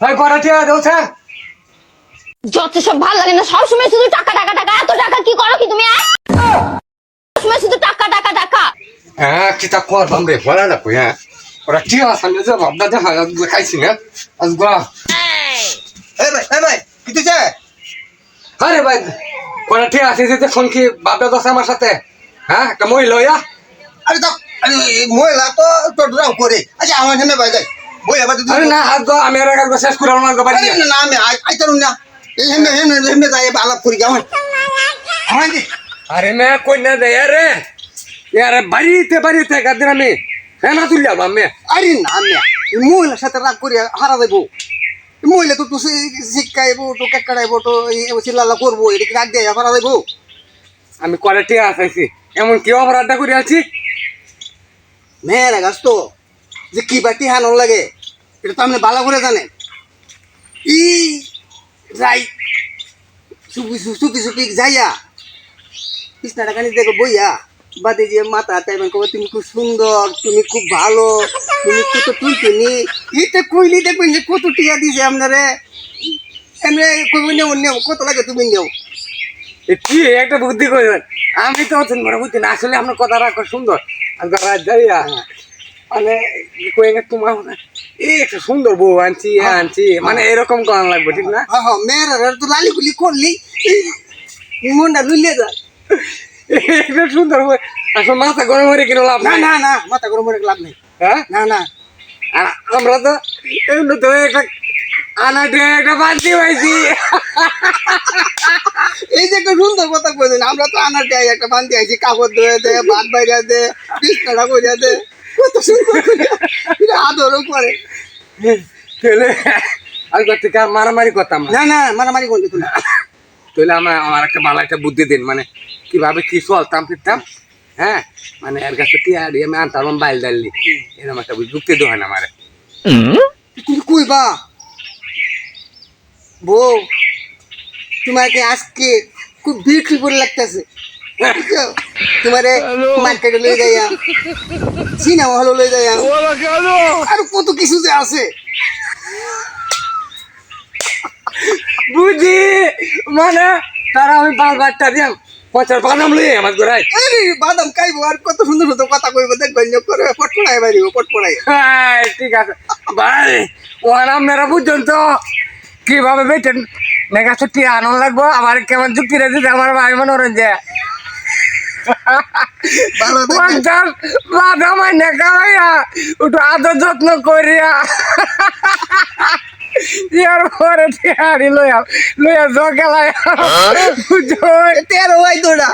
ভাই কটা টিয়া দেওছে যত সব ভালো লাগে না সবসময় শুধু টাকা টাকা টাকা। এত টাকা কি করো কি তুমি? সবসময় শুধু টাকা টাকা টাকা। হ্যাঁ কি তা করবাম রে বলা না কই হ্যাঁ? ওরা টিয়া সামনে যে ভাবনা দেখা খাইছি না আজকে এই ভাই এই ভাই কি দিছে আরে ভাই কটা টিয়া আছে যে ফোন কি বাপটা দশ আমার সাথে হ্যাঁ? একটা মহিলা আরে তো মহিলা তো টোটরাও করে। আচ্ছা আমার সামনে ভাই যাই বই আবার আরে না হাত গো আমি আর শেষ করে আমার বাড়ি না আমি আইতারুন না। এই হেমে হেমে হেমে যাই আলাপ করি আরে কই না দে আরে। আরে বাড়িতে বাড়িতে আমি হ্যাঁ না তুললাম আমি। আরে না আমি এই মহিলার সাথে রাগ করি হারা এই মহিলা তো তো শিক্ষাইবো তো কেকাড়াইবো তো চিল্লাল্লা করব এটা কি রাগ দিয়ে হারা যাব আমি টিয়া আসাইছি এমন কি অপরাধটা করে আছি মেয়েরা গাছ তো। যে কি বাটি হানো লাগে এটা তো আপনি ভালো করে জানেন। ই যাই চুপি চুপি চুপি যাইয়া কৃষ্ণাটা কানি দেখো বইয়া বাদে যে মাথা তাইবেন কবে তুমি খুব সুন্দর তুমি খুব ভালো তুমি কত তুলতেনি এটা কইলি দেখবেন যে কত টিয়া দিছে আপনারে। এমনি কইবেন নেও নেও কত লাগে তুমি নেও। কি একটা বুদ্ধি করেন আমি তো অতন বড় বুদ্ধি না আসলে আপনার কথা রাখো সুন্দর। রাত যাইয়া মানে কই না তোমার এই একটা সুন্দর বউ আনছি আনছি মানে এরকম করা লাগবে ঠিক না? হ্যাঁ হ্যাঁ মেয়েরা তো লালি গুলি করলি। মনটা লুলিয়ে যায়। একটা সুন্দর আসলে মাথা গরম হয়ে কিনে লাভ না না না মাথা গরম করে লাভ নেই। হ্যাঁ? না না। আর আমরা তো এমনি তো একটা আনাটে একটা বালতি পাইছি এই যে একটা সুন্দর কথা বলছেন আমরা তো আনার একটা বান্ধি আইছি কাপড় ধুয়ে দে ভাত বাইরে দে বিছনাটা করে দে। কত সুন্দর আদরও করে তাহলে আজকে থেকে মারামারি করতাম না। না না মারামারি করবি তুমি তাহলে আমার আমার একটা ভালো একটা বুদ্ধি দিন মানে কীভাবে কি চলতাম ফিরতাম হ্যাঁ? মানে এর কাছে টিয়া দিয়ে আমি আনতাম বাইল ডাললি। এরকম একটা যুক্তি দেওয়া না আমার। তুমি কইবা বউ তোমাকে আজকে খুব বিউটিফুল লাগতেছে। তোমারে মার্কেটে লয়ে যাইয়া। সিনেমা হলে লয়ে যাইয়া। আর কত কিছু যে আছে। বুঝি মানে তারা আমি দিয়াম পচার বানাম লই আমার গোড়ায় বাদাম খাইবো আর কত সুন্দর সুন্দর কথা কইবো। দেখবেন যে করে পটপড়াই বাড়িব পটপড়াই হ্যাঁ, ঠিক আছে। ভাই ওর আপনারা বুঝছেন তো কীভাবে বেটেন নেগা ছুটি আনন্দ লাগবো? আমার কেমন যুক্তি রেখেছে আমার ভাই মনে যে পঞ্চাশ বাদাম আইনে খাওয়াইয়া একটু আদর যত্ন করিয়া। ইয়ার পরে টিয়ারি লইয়া লইয়া বুঝছ তেরো হয় তোরা